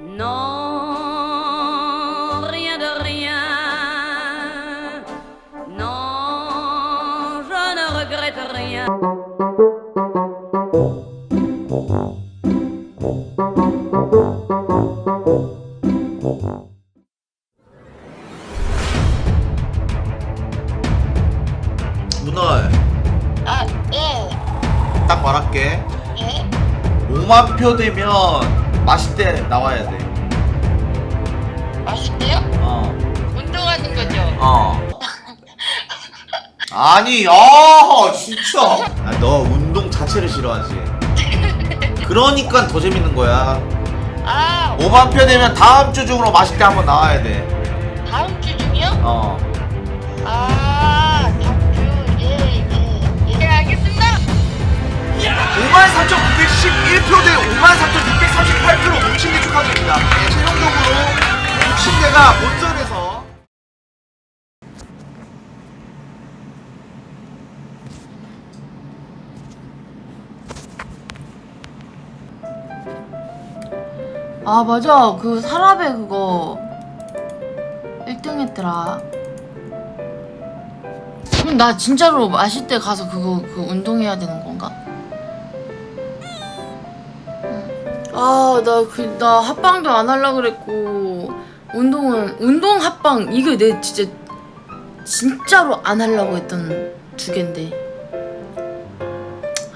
Non, rien de rien. Non, je ne regrette rien. 문얼 아, 예, 딱 말할게 예. 5만 표 되면 맛있대 나와야 돼 맛있대요? 어. 운동하는 거죠? 어. 아니, 아, 진짜. 아, 너 운동 자체를 싫어하지. 그러니까 더 재밌는 거야. 아, 5만 표 되면 다음 주 중으로 맛있게 한번 나와야 돼. 아 맞아. 그 사라베 그거 1등 했더라. 그럼 나 진짜로 마실 때 가서 그거 그 운동해야 되는 건가? 아 나 그 나 합방도 안 하려 그랬고 운동은 운동 합방 이게 내 진짜 진짜로 안 하려고 했던 두 갠데.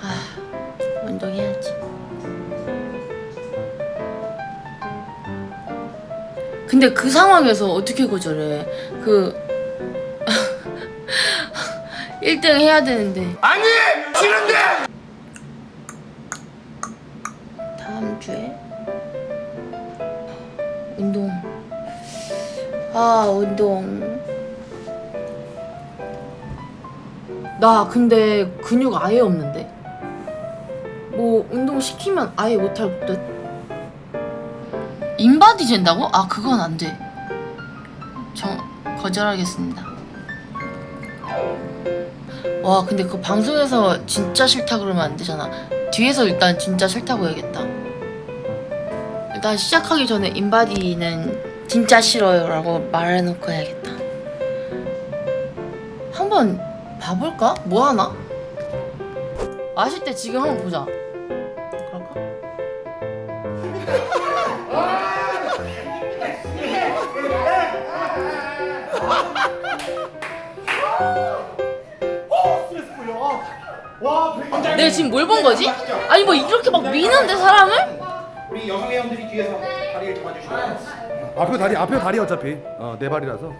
아 운동해야 근데 그 상황에서 어떻게 거절해? 그 1등 해야 되는데. 아니! 싫은데! 다음 주에 운동. 아, 운동. 나 근데 근육 아예 없는데. 뭐 운동 시키면 아예 못할 듯. 인바디 잰다고? 아, 그건 안 돼. 저 거절하겠습니다. 와, 근데 그 방송에서 진짜 싫다 그러면 안 되잖아. 뒤에서 일단 진짜 싫다고 해야겠다. 일단 시작하기 전에 인바디는 진짜 싫어요라고 말해놓고 해야겠다. 한번 봐볼까? 뭐 하나? 마실 때 지금 한번 보자. 그럴까? 내가 지금 뭘 본 거지? 아니 뭐 이렇게 막 미는데 사람을? 우리 여성 회원들이 뒤에서 다리를 잡아주시고 앞에 다리 앞에 다리 어차피 어, 네 발이라서 근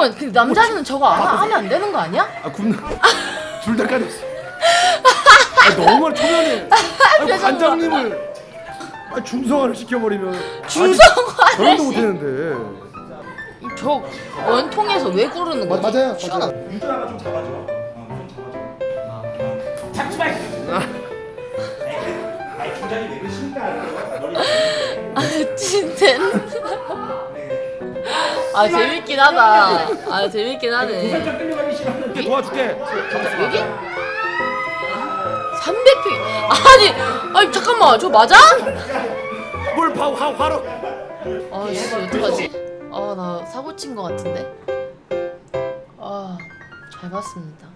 잠깐만 그 남자는 저거 안 하면 안 되는 거 아니야? 아 굽나. 둘다 까졌어. 아, 너무 초면에. 아, 관장님을 아, 중성화를 시켜버리면. 중성화를 시- 못했는데. 저 원통에서 왜 구르는 거지? 맞아요 시원하- 맞아요. 유주아가 좀 잡아줘. 어, 좀 잡아줘. 잡지 마 아니 중장이 왜 그러십니까? 머리 아 진짜 아 재밌긴 하다. 아 재밌긴 하네. 끌려가기 이렇게 도와줄게. 여기? 300평 아니 아니 잠깐만. 저 맞아? 뭘 바, 화, 화로? 아 씨 어떡하지? 아 나 사고 친 거 같은데? 아 잘 봤습니다